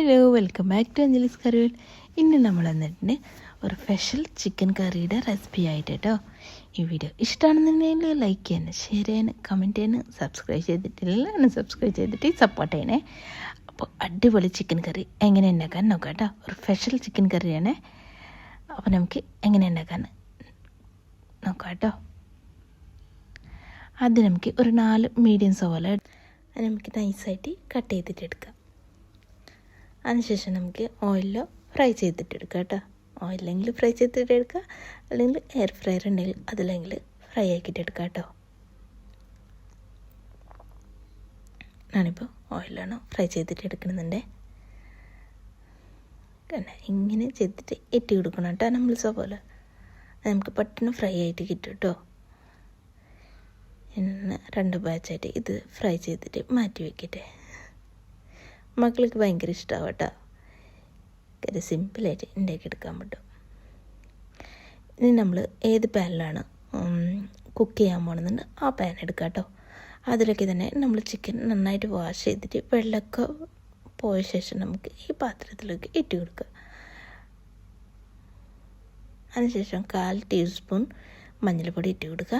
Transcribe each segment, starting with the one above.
Hello welcome back to Anjali's കറിവേൽ ഇന്ന് നമ്മൾ വന്നിട്ടുണ്ട് ഒരു സ്പെഷ്യൽ ചിക്കൻ കറിയുടെ റെസിപ്പി ആയിട്ട് കേട്ടോ ഈ വീഡിയോ ഇഷ്ടമാണെന്നുണ്ടെങ്കിൽ ലൈക്ക് ചെയ്യാൻ ഷെയർ ചെയ്യാൻ കമന്റ് ചെയ്യാൻ സബ്സ്ക്രൈബ് ചെയ്തിട്ടില്ല സബ്സ്ക്രൈബ് ചെയ്തിട്ട് സപ്പോർട്ട് ചെയ്യണേ. അപ്പോൾ അടിപൊളി ചിക്കൻ കറി എങ്ങനെ ഉണ്ടാക്കാൻ നോക്കാം കേട്ടോ ഒരു സ്പെഷ്യൽ ചിക്കൻ കറിയാണ് അപ്പോൾ നമുക്ക് എങ്ങനെ ഉണ്ടാക്കാൻ നോക്കാം കേട്ടോ ആദ്യം നമുക്ക് ഒരു നാല് മീഡിയം സോല നമുക്ക് നൈസായിട്ട് കട്ട് ചെയ്തിട്ട് എടുക്കാം. അതിനുശേഷം നമുക്ക് ഓയിലോ ഫ്രൈ ചെയ്തിട്ട് എടുക്കാം കേട്ടോ. ഓയിലെങ്കിൽ ഫ്രൈ ചെയ്തിട്ട് എടുക്കുക അല്ലെങ്കിൽ എയർ ഫ്രയർ ഉണ്ടെങ്കിൽ അതിലെങ്കിൽ ഫ്രൈ ആക്കിയിട്ട് എടുക്കാം കേട്ടോ. ഞാനിപ്പോൾ ഓയിലാണ് ഫ്രൈ ചെയ്തിട്ട് എടുക്കണമെന്നുണ്ടേ ഇങ്ങനെ ചെയ്തിട്ട് ഇട്ടി കൊടുക്കണം കേട്ടോ നമ്മൾ പോലെ. നമുക്ക് പെട്ടെന്ന് ഫ്രൈ ആയിട്ട് കിട്ടും കേട്ടോ. ഇന്ന് രണ്ട് ബാച്ചായിട്ട് ഇത് ഫ്രൈ ചെയ്തിട്ട് മാറ്റി വെക്കട്ടെ. മക്കൾക്ക് ഭയങ്കര ഇഷ്ടമാവും കേട്ടോ. കാര്യം സിമ്പിളായിട്ട് ഉണ്ടാക്കിയെടുക്കാൻ പറ്റും. ഇനി നമ്മൾ ഏത് പാനിലാണ് കുക്ക് ചെയ്യാൻ പോകണമെന്നുണ്ട് ആ പാൻ എടുക്കുക കേട്ടോ. അതിലൊക്കെ തന്നെ നമ്മൾ ചിക്കൻ നന്നായിട്ട് വാഷ് ചെയ്തിട്ട് വെള്ളമൊക്കെ പോയ ശേഷം നമുക്ക് ഈ പാത്രത്തിലേക്ക് ഇട്ട് കൊടുക്കുക അതിനുശേഷം കാൽ ടീസ്പൂൺ മഞ്ഞൾപ്പൊടി ഇട്ട് കൊടുക്കുക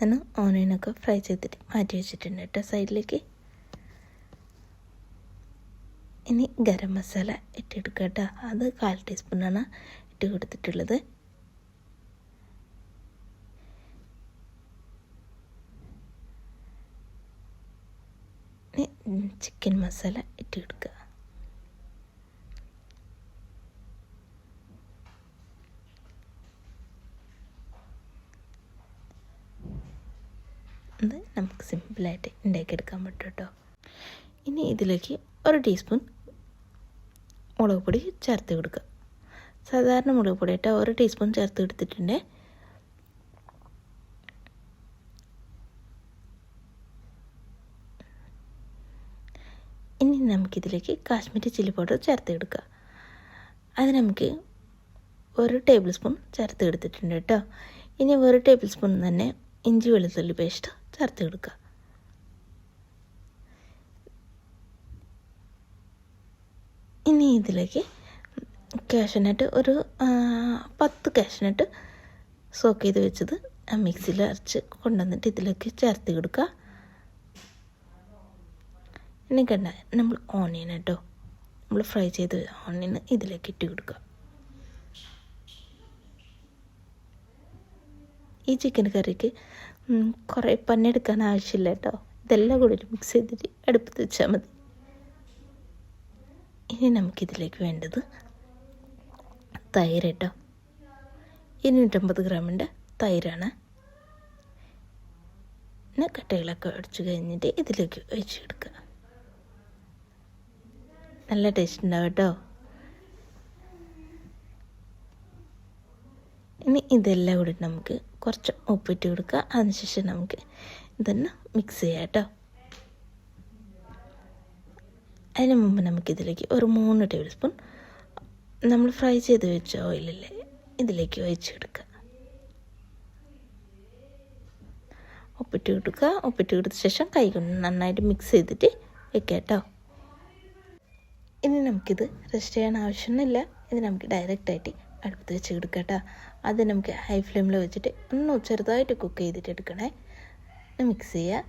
ഞാൻ ഓനിയനൊക്കെ ഫ്രൈ ചെയ്തിട്ട് മാറ്റി വെച്ചിട്ടുണ്ട് കേട്ടോ സൈഡിലേക്ക്. ഇനി ഗരം മസാല ഇട്ടെടുക്കുക കേട്ടോ. അത് കാൽ ടീസ്പൂണാണ് ഇട്ട് കൊടുത്തിട്ടുള്ളത്. ചിക്കൻ മസാല ഇട്ട് കൊടുക്കുക. ഇത് നമുക്ക് സിമ്പിളായിട്ട് ഉണ്ടാക്കിയെടുക്കാൻ പറ്റും കേട്ടോ. ഇനി ഇതിലേക്ക് ഒരു ടീസ്പൂൺ മുളക് പൊടി ചേർത്ത് കൊടുക്കുക. സാധാരണ മുളക് പൊടി കേട്ടോ ഒരു ടീസ്പൂൺ ചേർത്ത് കൊടുത്തിട്ടുണ്ട് ഇനി നമുക്കിതിലേക്ക് കാശ്മീരി ചില്ലി പൗഡർ ചേർത്ത് കൊടുക്കുക അത് നമുക്ക് ഒരു ടേബിൾ സ്പൂൺ ചേർത്ത് എടുത്തിട്ടുണ്ട് കേട്ടോ. ഇനി ഒരു ടേബിൾ സ്പൂൺ തന്നെ ഇഞ്ചി വെളുത്തുള്ളി പേസ്റ്റ് ചേർത്ത് കൊടുക്കുക ഇനി ഇതിലേക്ക് കാഷ്യനട്ട് ഒരു പത്ത് കാഷ്യനട്ട് സോക്ക് ചെയ്ത് വെച്ചത് മിക്സിയിൽ അരച്ച് കൊണ്ടുവന്നിട്ട് ഇതിലേക്ക് ചേർത്ത് കൊടുക്കുക ഇനി കണ്ട നമ്മൾ ഓണിയൻ കേട്ടോ. നമ്മൾ ഫ്രൈ ചെയ്ത് ഓണിയൻ ഇതിലേക്ക് ഇട്ട് കൊടുക്കുക. ഈ ചിക്കൻ കറിക്ക് കുറേ പന്നെടുക്കാൻ ആവശ്യമില്ല കേട്ടോ ഇതെല്ലാം കൂടി മിക്സ് ചെയ്തിട്ട് അടുപ്പത്ത് വെച്ചാൽ മതി. ഇനി നമുക്കിതിലേക്ക് വേണ്ടത് തൈര് കേട്ടോ ഇരുന്നൂറ്റമ്പത് ഗ്രാമിന്റെ തൈരാണ്. പിന്നെ കട്ടകളൊക്കെ അടിച്ചു കഴിഞ്ഞിട്ട് ഇതിലേക്ക് ഒഴിച്ചെടുക്കുക. നല്ല ടേസ്റ്റ് ഉണ്ടാവും കേട്ടോ ഇനി ഇതെല്ലാം കൂടി നമുക്ക് കുറച്ച് ഉപ്പിട്ട് കൊടുക്കുക. അതിനുശേഷം നമുക്ക് ഇതൊന്ന് മിക്സ് ചെയ്യാം കേട്ടോ. അതിന് മുമ്പ് നമുക്കിതിലേക്ക് ഒരു മൂന്ന് ടേബിൾ സ്പൂൺ നമ്മൾ ഫ്രൈ ചെയ്ത് വെച്ച ഓയിലല്ലേ ഇതിലേക്ക് ഒഴിച്ച് കൊടുക്കുക. ഉപ്പിട്ട് കൊടുക്കുക. ഉപ്പിട്ട് കൊടുത്ത ശേഷം കൈ കൊണ്ട് നന്നായിട്ട് മിക്സ് ചെയ്തിട്ട് വെക്കാം കേട്ടോ. ഇനി നമുക്കിത് റെസ്റ്റ് ചെയ്യാൻ ആവശ്യമൊന്നുമില്ല. ഇത് നമുക്ക് ഡയറക്റ്റായിട്ട് അടുപ്പത്ത് വെച്ച് കൊടുക്കാം കേട്ടോ. അത് നമുക്ക് ഹൈ ഫ്ലെയിമിൽ വെച്ചിട്ട് ഒന്ന് ചെറുതായിട്ട് കുക്ക് ചെയ്തിട്ട് എടുക്കണേ. മിക്സ് ചെയ്യുക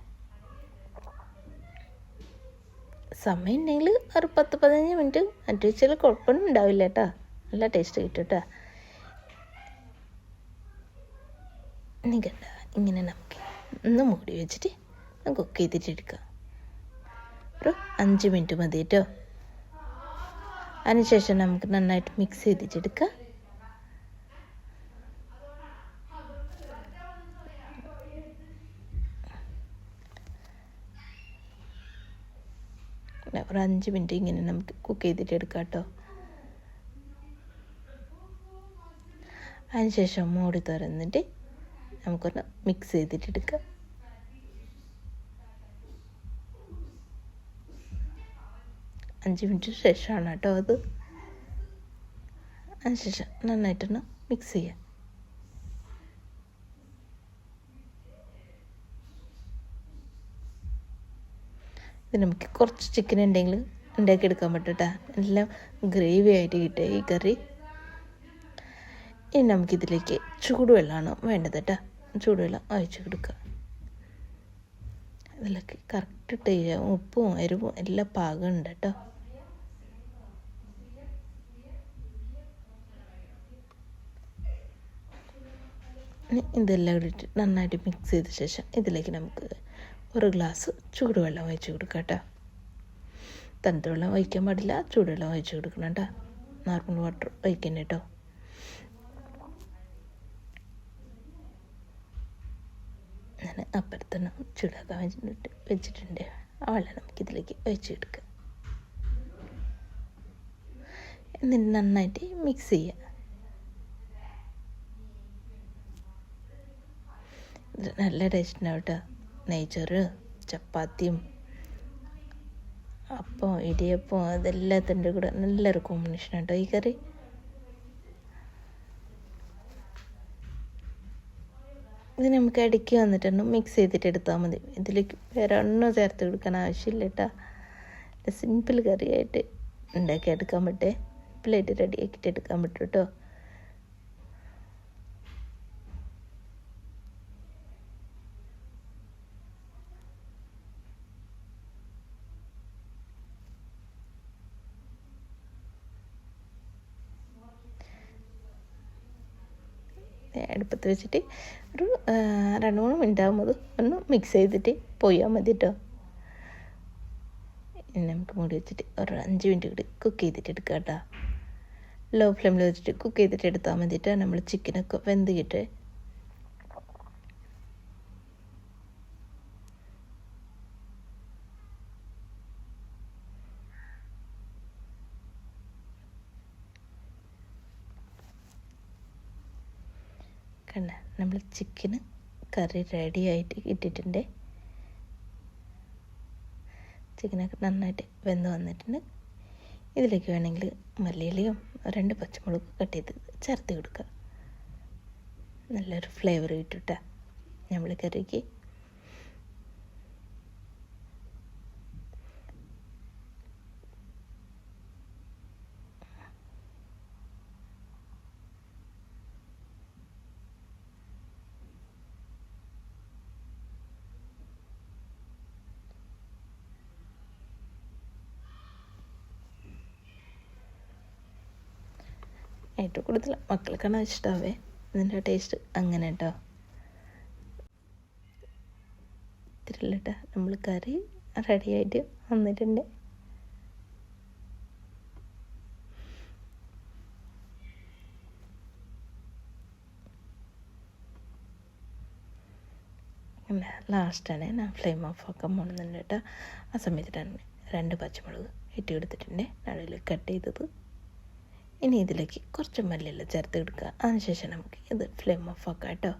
സമയം ഉണ്ടെങ്കിൽ ഒരു പത്ത് പതിനഞ്ച് മിനിറ്റ് മറ്റു വെച്ചാൽ കുഴപ്പമൊന്നും ഉണ്ടാവില്ല കേട്ടോ. നല്ല ടേസ്റ്റ് കിട്ടും കേട്ടോ. ഇനി കണ്ട ഇങ്ങനെ നമുക്ക് ഒന്ന് മൂടി വെച്ചിട്ട് കുക്ക് ചെയ്തിട്ട് എടുക്കാം. ഒരു അഞ്ച് മിനിറ്റ് മതി കേട്ടോ. അതിനുശേഷം നമുക്ക് നന്നായിട്ട് മിക്സ് ചെയ്തിട്ടെടുക്കാം ഒരു അഞ്ച് മിനിറ്റ് ഇങ്ങനെ നമുക്ക് കുക്ക് ചെയ്തിട്ട് എടുക്കാം കേട്ടോ. അതിനുശേഷം മൂടി തുറന്നിട്ട് നമുക്കൊന്ന് മിക്സ് ചെയ്തിട്ട് എടുക്കാം. അഞ്ച് മിനിറ്റ് ശേഷമാണ് കേട്ടോ അത്. അതിനുശേഷം നന്നായിട്ടൊന്ന് മിക്സ് ചെയ്യാം. നമുക്ക് കുറച്ച് ചിക്കൻ ഉണ്ടെങ്കിൽ ഉണ്ടാക്കി എടുക്കാൻ പറ്റും കേട്ടോ എല്ലാം ഗ്രേവി ആയിട്ട് കിട്ടുക ഈ കറി. ഇനി നമുക്കിതിലേക്ക് ചൂടുവെള്ളമാണ് വേണ്ടത് കേട്ടോ. ചൂടുവെള്ളം ഒഴിച്ച് കൊടുക്കുക. ഇതിലേക്ക് കറക്റ്റ് ഇട്ട് ഉപ്പും എരിവും എല്ലാം പാകമുണ്ട് കേട്ടോ. ഇതെല്ലാം ഇട്ടിട്ട് നന്നായിട്ട് മിക്സ് ചെയ്ത ശേഷം ഇതിലേക്ക് നമുക്ക് ഒരു ഗ്ലാസ് ചൂടുവെള്ളം ഒഴിച്ച് കൊടുക്കുക കേട്ടോ തണുത്ത വെള്ളം ഒഴിക്കാൻ പാടില്ല ചൂടുവെള്ളം ഒഴിച്ച് കൊടുക്കണം കേട്ടോ നോർമൽ വാട്ടർ ഒഴിക്കണം കേട്ടോ ഞാൻ അപ്പുറത്തന്നെ ചൂടാക്കാൻ വെച്ചിട്ട് വെച്ചിട്ടുണ്ട്. ആ വെള്ളം നമുക്കിതിലേക്ക് ഒഴിച്ചെടുക്കാം എന്നിട്ട് നന്നായിട്ട് മിക്സ് ചെയ്യുക നല്ല ടേസ്റ്റ് ഉണ്ടാവും കേട്ടോ നെയ്ച്ചോറ് ചപ്പാത്തിയും അപ്പം ഇടിയപ്പം അതെല്ലാത്തിന്റെ കൂടെ നല്ലൊരു കോമ്പിനേഷൻ കേട്ടോ ഈ കറി. ഇത് നമുക്ക് ഇടയ്ക്ക് വന്നിട്ടൊന്ന് മിക്സ് ചെയ്തിട്ട് എടുത്താൽ മതി. ഇതിലേക്ക് വേറെ ഒന്നും ചേർത്ത് കൊടുക്കാൻ ആവശ്യമില്ല കേട്ടോ. സിമ്പിൾ കറിയായിട്ട് ഉണ്ടാക്കി എടുക്കാൻ പറ്റേ പ്ലേറ്റ് റെഡിയാക്കിയിട്ട് എടുക്കാൻ പറ്റും കേട്ടോ. അടുപ്പത്ത് വെച്ചിട്ട് ഒരു രണ്ട് മൂന്ന് മിനിറ്റ് ആകുമ്പോൾ ഒന്ന് മിക്സ് ചെയ്തിട്ട് പോയാൽ മതി കേട്ടോ നമുക്ക് മൂടി വെച്ചിട്ട് ഒരു അഞ്ച് മിനിറ്റ് കൂടി കുക്ക് ചെയ്തിട്ട് എടുക്കാം കേട്ടോ ലോ ഫ്ലെയിമിൽ വെച്ചിട്ട് കുക്ക് ചെയ്തിട്ട് എടുത്താൽ മതി കേട്ടോ നമ്മൾ ചിക്കനൊക്കെ വെന്ത് കിട്ടേ കണ്ട ചിക്കന് കറി റെഡി ആയിട്ട് ഇട്ടിട്ടുണ്ട്. ചിക്കനൊക്കെ നന്നായിട്ട് വെന്ത് വന്നിട്ടുണ്ട്. ഇതിലേക്ക് വേണമെങ്കിൽ മല്ലിയിലയും രണ്ട് പച്ചമുളക് കട്ട് ചെയ്ത് ചേർത്ത് കൊടുക്കുക നല്ലൊരു ഫ്ലേവർ കിട്ടും നമ്മൾ കറിക്ക് ഏറ്റവും കൂടുതൽ മക്കൾക്കാണ് ഇഷ്ടമാവേ ഇതിന്റെ ടേസ്റ്റ് അങ്ങനെ കേട്ടോ ഇത്തിരില്ലട്ടാ നമ്മൾ കറി റെഡിയായിട്ട് വന്നിട്ടുണ്ട്. ലാസ്റ്റാണ് ഞാൻ ഫ്ലെയിം ഓഫ് ആക്കാൻ പോകുന്നുണ്ട് കേട്ടോ ആ സമയത്തിട്ടാണ് രണ്ട് പച്ചമുളക് ഇട്ടി കൊടുത്തിട്ടുണ്ട്. നടുവിൽ കട്ട് ചെയ്തത്. ഇനി ഇതിലേക്ക് കുറച്ച് മല്ലിയില ചേർത്ത് കൊടുക്കുക. അതിനുശേഷം നമുക്ക് ഇത് ഫ്ലെയിം ഓഫ് ആക്കാം കേട്ടോ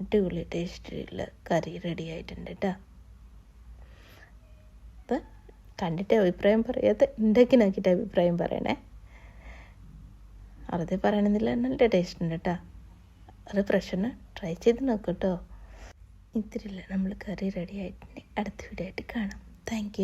അടിപൊളി ടേസ്റ്റിലുള്ള കറി റെഡി ആയിട്ടുണ്ട് കേട്ടോ അപ്പം കണ്ടിട്ട് അഭിപ്രായം പറയാതെ ഉണ്ടാക്കി നോക്കിയിട്ട് അഭിപ്രായം പറയണേ. വെറുതെ പറയണമെന്നില്ല നല്ല ടേസ്റ്റ് ഉണ്ട് കേട്ടോ അത് പ്രശ്നം ട്രൈ ചെയ്ത് നോക്കട്ടോ ഇത്തിരില്ല നമ്മൾ കറി റെഡി ആയിട്ടുണ്ട് അടുത്ത വീഡിയോ ആയിട്ട് കാണാം. താങ്ക്